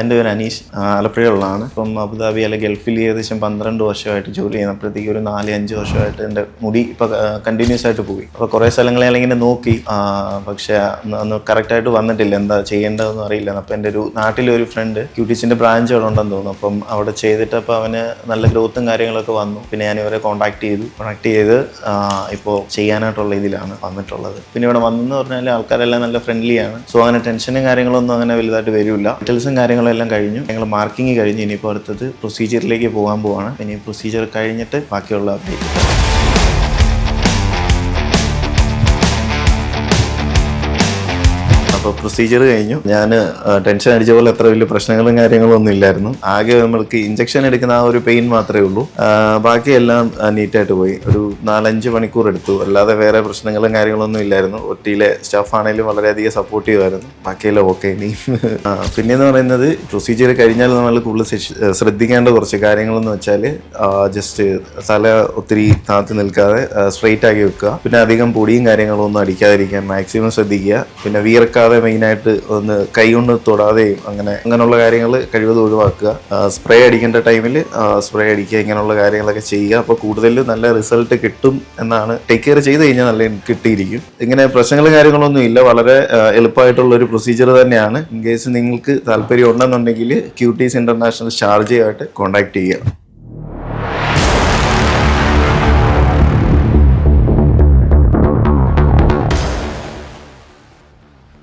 എന്റെ പേര് അനീഷ്. ആലപ്പുഴയുള്ളതാണ് ഇപ്പം അബുദാബി അല്ലെ ഗൾഫിൽ ഏകദേശം പന്ത്രണ്ട് വർഷമായിട്ട് ജോലി ചെയ്യുന്നപ്പോഴത്തേക്ക് ഒരു നാല് അഞ്ച് വർഷമായിട്ട് എന്റെ മുടി ഇപ്പം കണ്ടിന്യൂസ് ആയിട്ട് പോയി. അപ്പോൾ കുറേ സ്ഥലങ്ങളെ ഇങ്ങനെ നോക്കി. പക്ഷെ അന്ന് കറക്റ്റായിട്ട് വന്നിട്ടില്ല. എന്താ ചെയ്യേണ്ടതെന്ന് അറിയില്ല അപ്പോൾ എന്റെ ഒരു നാട്ടിലെ ഒരു ഫ്രണ്ട് ക്യൂട്ടീസിന്റെ ബ്രാഞ്ച് അവിടെ ഉണ്ടെന്ന് തോന്നുന്നു. അപ്പം അവിടെ ചെയ്തിട്ട് അപ്പോൾ അവന് നല്ല ഗ്രോത്തും കാര്യങ്ങളൊക്കെ വന്നു. പിന്നെ ഞാൻ ഇവരെ കോൺടാക്ട് ചെയ്തു. കോൺടാക്ട് ചെയ്ത് ഇപ്പോൾ ചെയ്യാനായിട്ടുള്ള ഇതിലാണ് വന്നിട്ടുള്ളത്. പിന്നെ ഇവിടെ വന്നെന്ന് പറഞ്ഞാൽ ആൾക്കാരെല്ലാം നല്ല ഫ്രണ്ട്ലിയാണ് സോ അങ്ങനെ ടെൻഷനും കാര്യങ്ങളൊന്നും അങ്ങനെ വലുതായിട്ട് വരില്ല. ഡീറ്റെയിൽസും കാര്യങ്ങളും എല്ലാം കഴിഞ്ഞു. ഞങ്ങൾ മാർക്കിംഗ് കഴിഞ്ഞ് ഇനിയിപ്പോൾ അടുത്തത് പ്രൊസീജിയറിലേക്ക് പോകാൻ പോവാണ്. ഇനി പ്രൊസീജിയർ കഴിഞ്ഞിട്ട് ബാക്കിയുള്ള അപ്ഡേറ്റ് അപ്പോൾ പ്രൊസീജിയർ കഴിഞ്ഞു. ഞാൻ ടെൻഷൻ അടിച്ച പോലെ അത്ര വലിയ പ്രശ്നങ്ങളും കാര്യങ്ങളും ഒന്നും ഇല്ലായിരുന്നു. ആകെ നമ്മൾക്ക് ഇഞ്ചക്ഷൻ എടുക്കുന്ന ആ ഒരു പെയിൻ മാത്രമേ ഉള്ളൂ. ബാക്കിയെല്ലാം നീറ്റായിട്ട് പോയി. ഒരു നാലഞ്ച് മണിക്കൂർ എടുത്തു. അല്ലാതെ വേറെ പ്രശ്നങ്ങളും കാര്യങ്ങളും ഒന്നും ഇല്ലായിരുന്നു. ഒറ്റിയിലെ സ്റ്റാഫ് ആണെങ്കിലും വളരെയധികം സപ്പോർട്ടീവ് ആയിരുന്നു ബാക്കിയെല്ലാം ഓക്കെ ഇനി പിന്നെയെന്ന് പറയുന്നത് പ്രൊസീജിയർ കഴിഞ്ഞാൽ നമ്മൾ കൂടുതൽ ശ്രദ്ധിക്കേണ്ട കുറച്ച് കാര്യങ്ങളെന്ന് വെച്ചാൽ ജസ്റ്റ് തല ഒത്തിരി താത്തി നിൽക്കാതെ സ്ട്രെയിറ്റ് ആക്കി വെക്കുക. പിന്നെ അധികം പൊടിയും കാര്യങ്ങളും ഒന്നും അടിക്കാതിരിക്കാൻ മാക്സിമം ശ്രദ്ധിക്കുക. പിന്നെ വിയർക്കാതെ മെയിനായിട്ട് ഒന്ന് കൈ കൊണ്ട് തൊടാതെയും അങ്ങനെ അങ്ങനെയുള്ള കാര്യങ്ങൾ കഴിവതും ഒഴിവാക്കുക. സ്പ്രേ അടിക്കേണ്ട ടൈമിൽ സ്പ്രേ അടിക്കുക ഇങ്ങനെയുള്ള കാര്യങ്ങളൊക്കെ ചെയ്യുക. അപ്പോൾ കൂടുതലും നല്ല റിസൾട്ട് കിട്ടും എന്നാണ് ടേക്ക് കെയർ ചെയ്ത് കഴിഞ്ഞാൽ നല്ല കിട്ടിയിരിക്കും. ഇങ്ങനെ പ്രശ്നങ്ങളും കാര്യങ്ങളൊന്നും ഇല്ല. വളരെ എളുപ്പമായിട്ടുള്ള ഒരു പ്രൊസീജിയർ തന്നെയാണ്. ഇൻ കേസ് നിങ്ങൾക്ക് താല്പര്യം ഉണ്ടെന്നുണ്ടെങ്കിൽ ക്യൂട്ടീസ് ഇന്റർനാഷണൽ ഷാർജയുമായിട്ട് കോൺടാക്ട് ചെയ്യുക.